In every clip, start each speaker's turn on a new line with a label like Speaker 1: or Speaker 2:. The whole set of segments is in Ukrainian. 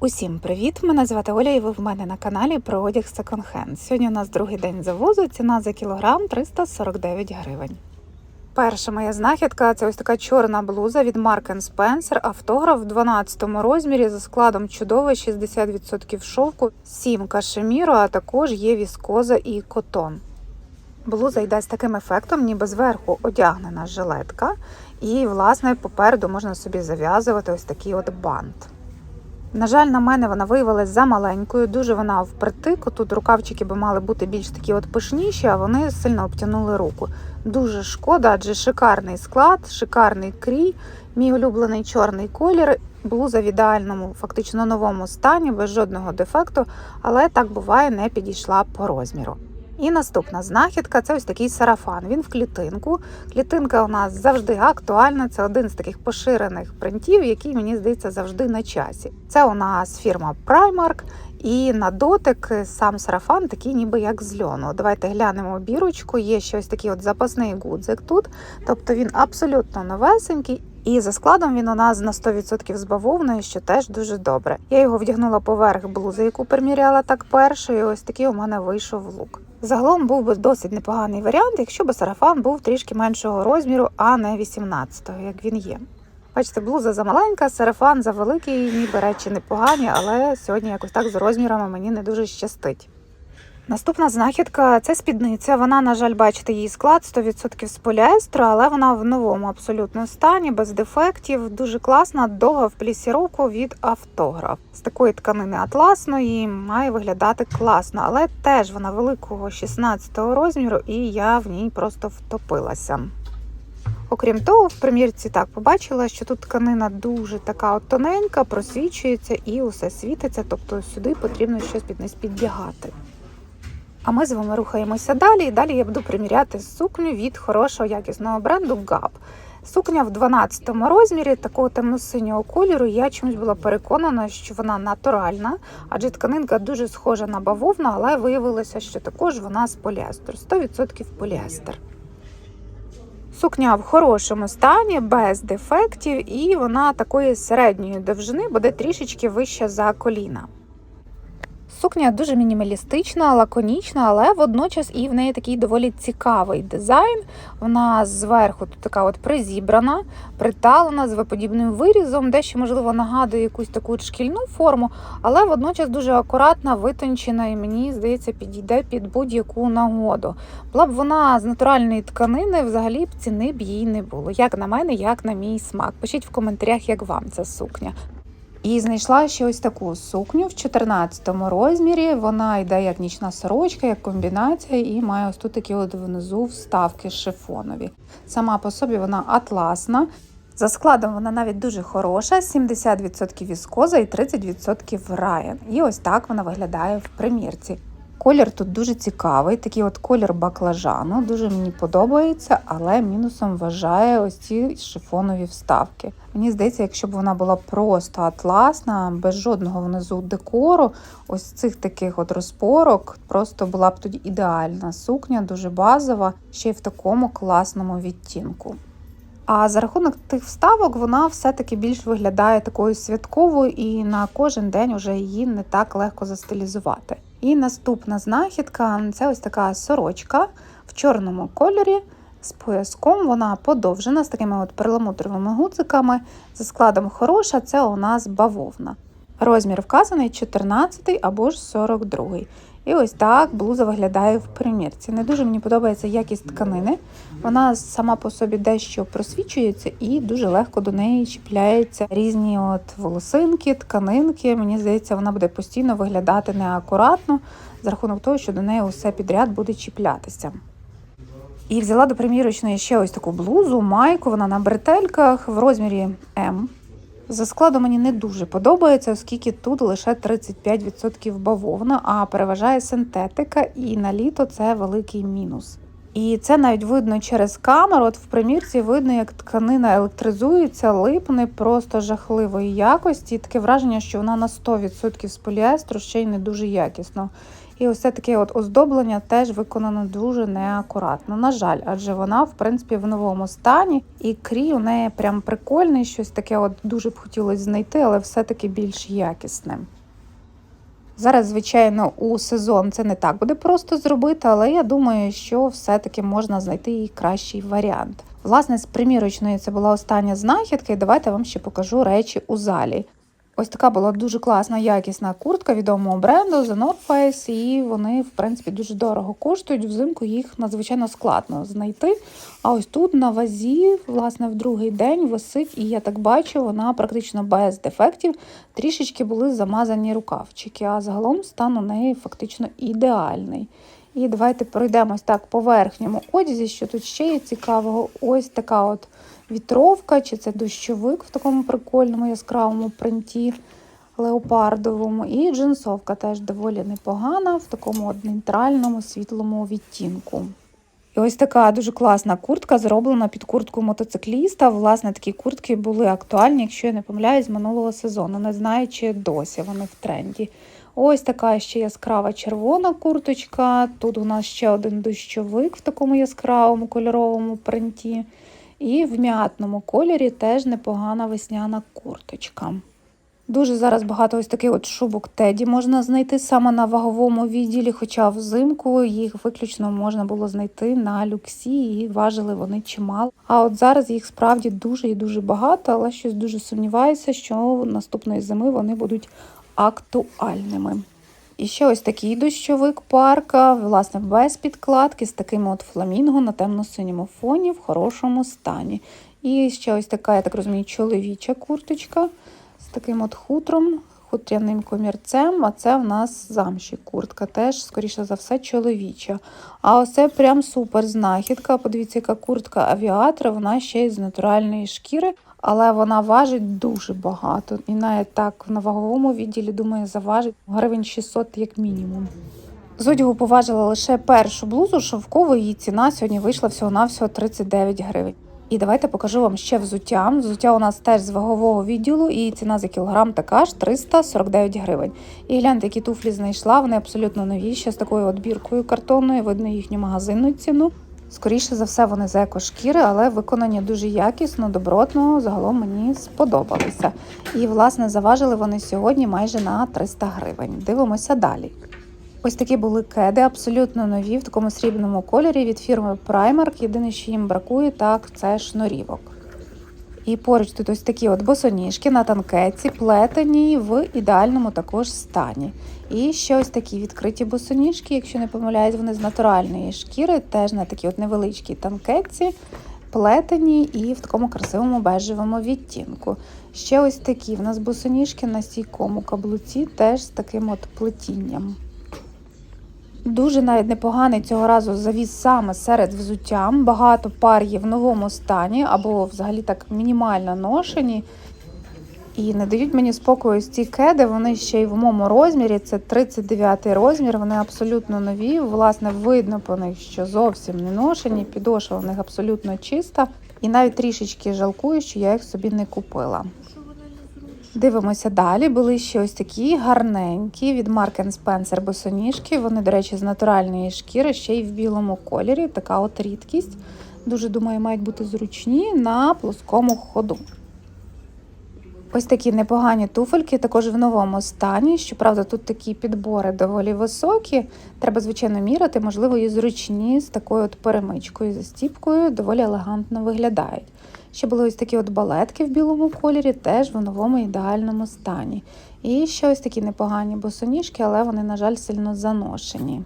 Speaker 1: Усім привіт! Мене звати Оля, і ви в мене на каналі про одяг секонд-хенд. Сьогодні у нас другий день завозу. Ціна за кілограм 349 гривень. Перша моя знахідка це ось така чорна блуза від Mark Spencer, автограф в 12 розмірі за складом чудове 60% шовку, 7 кашеміру, а також є віскоза і котон. Блуза йде з таким ефектом, ніби зверху одягнена жилетка, і, власне, попереду можна собі зав'язувати ось такий от бант. На жаль, на мене вона виявилась за маленькою, дуже вона впритик. Тут рукавчики би мали бути більш такі от пишніші, а вони сильно обтянули руку. Дуже шкода, адже шикарний склад, шикарний крій, мій улюблений чорний колір, блуза в ідеальному, фактично новому стані, без жодного дефекту, але так буває, не підійшла по розміру. І наступна знахідка це ось такий сарафан. Він в клітинку. Клітинка у нас завжди актуальна. Це один з таких поширених принтів, який мені здається завжди на часі. Це у нас фірма Primark. І на дотик сам сарафан такий, ніби як з льону. Давайте глянемо бірочку. Є ще ось такий от запасний гудзик тут. Тобто він абсолютно новесенький. І за складом він у нас на 100% з бавовною, що теж дуже добре. Я його вдягнула поверх блузи, яку приміряла так першою. Ось такий у мене вийшов лук. Загалом був би досить непоганий варіант, якщо б сарафан був трішки меншого розміру, а не 18-го, як він є. Бачите, блуза замаленька, сарафан завеликий, ніби речі непогані, але сьогодні якось так з розмірами мені не дуже щастить. Наступна знахідка це спідниця. Вона, на жаль, бачите, її склад 100% з поліестру, але вона в новому абсолютно стані, без дефектів. Дуже класна, довга в плісіровку від автограф. З такої тканини атласної має виглядати класно, але теж вона великого 16-го розміру, і я в ній просто втопилася. Окрім того, в примірці так побачила, що тут тканина дуже така от тоненька, просвічується і усе світиться, тобто сюди потрібно щось під низ піддягати. А ми з вами рухаємося далі. І далі я буду приміряти сукню від хорошого якісного бренду Gap. Сукня в 12 розмірі такого темно-синього кольору. Я чомусь була переконана, що вона натуральна, адже тканинка дуже схожа на бавовну, але виявилося, що також вона з поліестеру. 100% поліестер. Сукня в хорошому стані, без дефектів, і вона такої середньої довжини буде трішечки вища за коліна. Сукня дуже мінімалістична, лаконічна, але водночас і в неї такий доволі цікавий дизайн. Вона зверху тут така от призібрана, приталена з виподібним вирізом, дещо, можливо, нагадує якусь таку шкільну форму, але водночас дуже акуратна, витончена і мені здається, підійде під будь-яку нагоду. Була б вона з натуральної тканини, взагалі б ціни б їй не було. Як на мене, як на мій смак. Пишіть в коментарях, як вам ця сукня. І знайшла ще ось таку сукню в 14 розмірі. Вона йде як нічна сорочка, як комбінація, і має ось тут такі от внизу вставки шифонові. Сама по собі вона атласна. За складом вона навіть дуже хороша: 70% віскоза і 30% раєн. І ось так вона виглядає в примірці. Колір тут дуже цікавий, такий от колір баклажану, дуже мені подобається, але мінусом вважає ось ці шифонові вставки. Мені здається, якщо б вона була просто атласна, без жодного внизу декору, ось цих таких от розпорок, просто була б тоді ідеальна сукня, дуже базова, ще й в такому класному відтінку. А за рахунок тих вставок вона все-таки більш виглядає такою святковою, і на кожен день вже її не так легко застилізувати. І наступна знахідка це ось така сорочка в чорному кольорі. З пояском вона подовжена з такими от перламутровими гудзиками. За складом хороша, це у нас бавовна. Розмір вказаний 14 або ж 42. І ось так блуза виглядає в примірці. Не дуже мені подобається якість тканини. Вона сама по собі дещо просвічується і дуже легко до неї чіпляються різні от волосинки, тканинки. Мені здається, вона буде постійно виглядати неакуратно за рахунок того, що до неї усе підряд буде чіплятися. І взяла до примірочної ще ось таку блузу, майку. Вона на бретельках в розмірі М. За складом мені не дуже подобається, оскільки тут лише 35% бавовна, а переважає синтетика, і на літо це великий мінус. І це навіть видно через камеру. От в примірці видно, як тканина електризується, липне просто жахливої якості. Таке враження, що вона на 100% з поліестру ще й не дуже якісно. І ось це таке от оздоблення теж виконано дуже неакуратно. На жаль, адже вона, в принципі, в новому стані, і крій у неї прям прикольний, щось таке от дуже б хотілося знайти, але все-таки більш якісне. Зараз, звичайно, у сезон це не так буде просто зробити, але я думаю, що все-таки можна знайти і кращий варіант. Власне, з примірочної це була остання знахідка, і давайте вам ще покажу речі у залі. Ось така була дуже класна, якісна куртка відомого бренду The North Face, і вони, в принципі, дуже дорого коштують. Взимку їх надзвичайно складно знайти. А ось тут на вазі, власне, в другий день висить, і я так бачу, вона практично без дефектів. Трішечки були замазані рукавчики, а загалом стан у неї фактично ідеальний. І давайте пройдемось так по верхньому одязі, що тут ще є цікавого. Ось така от вітровка, чи це дощовик в такому прикольному яскравому принті леопардовому. І джинсовка теж доволі непогана, в такому нейтральному світлому відтінку. І ось така дуже класна куртка, зроблена під куртку мотоцикліста. Власне, такі куртки були актуальні, якщо я не помиляюсь, минулого сезону. Не знаю, чи досі вони в тренді. Ось така ще яскрава червона курточка. Тут у нас ще один дощовик в такому яскравому кольоровому принті. І в м'ятному кольорі теж непогана весняна курточка. Дуже зараз багато ось таких от шубок теді можна знайти саме на ваговому відділі, хоча взимку їх виключно можна було знайти на люксі і важили вони чимало. А от зараз їх справді дуже і дуже багато, але щось дуже сумніваюся, що наступної зими вони будуть актуальними. І ще ось такий дощовик парка, власне, без підкладки, з таким от фламінго на темно-синьому фоні в хорошому стані. І ще ось така, я так розумію, чоловіча курточка з таким от хутром, хутряним комірцем, а це в нас замші куртка, теж, скоріше за все, чоловіча. А оце прям супер знахідка. Подивіться, яка куртка авіатора, вона ще й з натуральної шкіри, але вона важить дуже багато. І навіть так на ваговому відділі, думаю, заважить гривень 600 як мінімум. З поважила лише першу блузу шовкову, її ціна сьогодні вийшла всього-навсього 39 гривень. І давайте покажу вам ще взуття. Взуття у нас теж з вагового відділу, і ціна за кілограм така ж 349 гривень. І гляньте, які туфлі знайшла. Вони абсолютно нові, ще з такою от біркою картонною, видно їхню магазинну ціну. Скоріше за все, вони з екошкіри, але виконані дуже якісно, добротно. Загалом мені сподобалися. І, власне, заважили вони сьогодні майже на 300 гривень. Дивимося далі. Ось такі були кеди, абсолютно нові в такому срібному кольорі від фірми Primark. Єдине, що їм бракує, так це шнурівок. І поруч тут ось такі от босоніжки на танкеці, плетені в ідеальному також стані. І ще ось такі відкриті босоніжки, якщо не помиляюсь, вони з натуральної шкіри, теж на такій от невеличкій танкетці, плетені і в такому красивому бежевому відтінку. Ще ось такі в нас босоніжки на стійкому каблуці, теж з таким от плетінням. Дуже навіть непоганий цього разу завіз саме серед взуття. Багато пар є в новому стані або взагалі так мінімально ношені. І не дають мені спокою ці кеди, вони ще й в моєму розмірі, це 39 розмір, вони абсолютно нові. Власне, видно по них, що зовсім не ношені, підошва в них абсолютно чиста. І навіть трішечки жалкую, що я їх собі не купила. Дивимося далі. Були ще ось такі гарненькі від Mark Spencer босоніжки. Вони, до речі, з натуральної шкіри, ще й в білому кольорі. Така от рідкість. Дуже думаю, мають бути зручні на плоскому ходу. Ось такі непогані туфельки, також в новому стані. Щоправда, тут такі підбори доволі високі. Треба, звичайно, міряти, можливо, і зручні з такою от перемичкою, застіпкою, доволі елегантно виглядають. Ще були ось такі от балетки в білому кольорі, теж в новому ідеальному стані. І ще ось такі непогані босоніжки, але вони, на жаль, сильно заношені.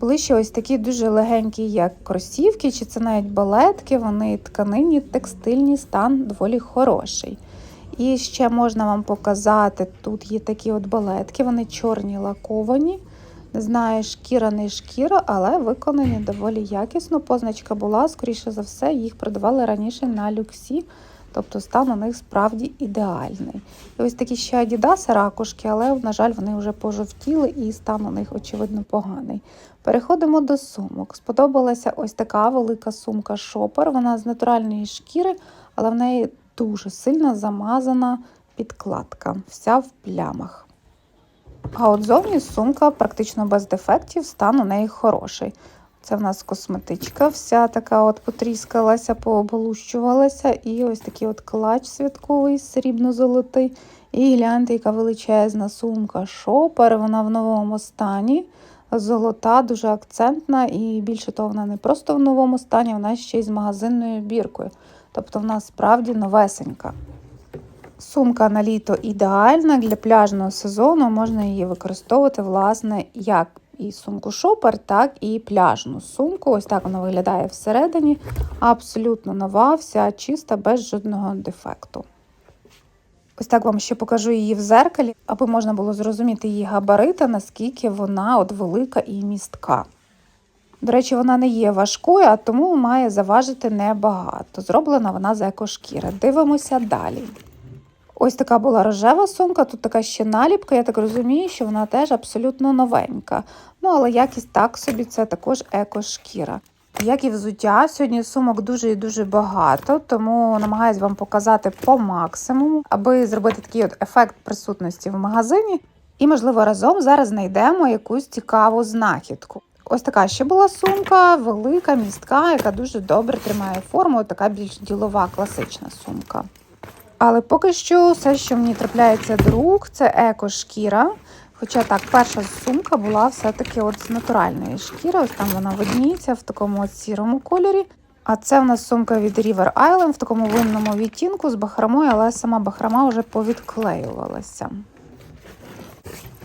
Speaker 1: Були ще ось такі дуже легенькі, як кросівки, чи це навіть балетки, вони тканині, текстильні, стан доволі хороший. І ще можна вам показати, тут є такі от балетки, вони чорні лаковані. Не знаю, шкіра не шкіра, але виконані доволі якісно. Позначка була, скоріше за все, їх продавали раніше на люксі, тобто стан у них справді ідеальний. І ось такі ще Адідаси ракушки, але, на жаль, вони вже пожовтіли і стан у них, очевидно, поганий. Переходимо до сумок. Сподобалася ось така велика сумка шопер. Вона з натуральної шкіри, але в неї дуже сильно замазана підкладка, вся в плямах. А от зовні сумка практично без дефектів, стан у неї хороший. Це в нас косметичка, вся така от потріскалася, пооболущувалася. І ось такий от клач святковий, срібно-золотий. І гляньте, яка величезна сумка. Шопер, вона в новому стані. Золота, дуже акцентна, і більше того, вона не просто в новому стані, вона ще й з магазинною біркою. Тобто вона справді новесенька. Сумка на літо ідеальна для пляжного сезону. Можна її використовувати, власне, як і сумку шопер, так і пляжну сумку. Ось так вона виглядає всередині. Абсолютно нова, вся чиста, без жодного дефекту. Ось так вам ще покажу її в зеркалі, аби можна було зрозуміти її габарити, наскільки вона от велика і містка. До речі, вона не є важкою, а тому має заважити небагато. Зроблена вона з екошкіри. Дивимося далі. Ось така була рожева сумка, тут така ще наліпка, я так розумію, що вона теж абсолютно новенька. Ну, але якість так собі, це також екошкіра. Як і взуття, сьогодні сумок дуже і дуже багато, тому намагаюсь вам показати по максимуму, аби зробити такий от ефект присутності в магазині. І, можливо, разом зараз знайдемо якусь цікаву знахідку. Ось така ще була сумка, велика, містка, яка дуже добре тримає форму, така більш ділова, класична сумка. Але поки що все, що мені трапляється до рук, це еко-шкіра. Хоча так, перша сумка була все-таки от з натуральної шкіри. Ось там вона видніється в такому от сірому кольорі. А це в нас сумка від River Island в такому винному відтінку з бахромою, але сама бахрома вже повідклеювалася.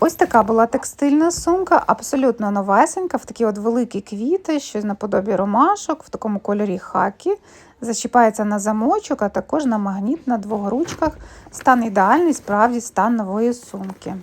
Speaker 1: Ось така була текстильна сумка, абсолютно новесенька, в такі от великі квіти, щось наподобі ромашок, в такому кольорі хакі. Зачіпається на замочок, а також на магніт на двох ручках. Стан ідеальний, справді стан нової сумки.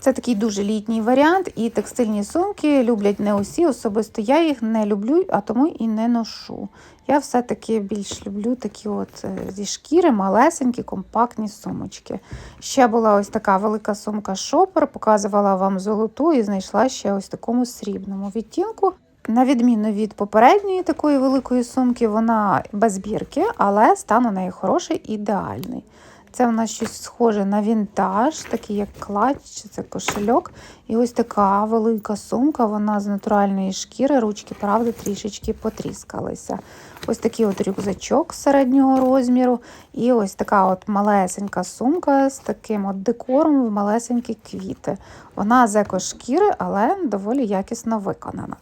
Speaker 1: Це такий дуже літній варіант, і текстильні сумки люблять не усі. Особисто я їх не люблю, а тому і не ношу. Я все-таки більш люблю такі от е, зі шкіри, малесенькі, компактні сумочки. Ще була ось така велика сумка шопер, показувала вам золоту і знайшла ще ось такому срібному відтінку. На відміну від попередньої такої великої сумки, вона без бірки, але стан у неї хороший, ідеальний. Це у нас щось схоже на вінтаж, такий як клач, чи це кошельок. І ось така велика сумка, вона з натуральної шкіри, ручки, правда, трішечки потріскалися. Ось такий от рюкзачок середнього розміру. І ось така от малесенька сумка з таким от декором в малесенькі квіти. Вона з екошкіри, але доволі якісно виконана.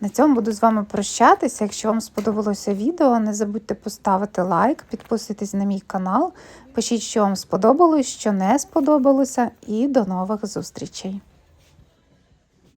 Speaker 1: На цьому буду з вами прощатися. Якщо вам сподобалося відео, не забудьте поставити лайк, підписуйтесь на мій канал, пишіть, що вам сподобалось, що не сподобалося, і до нових зустрічей!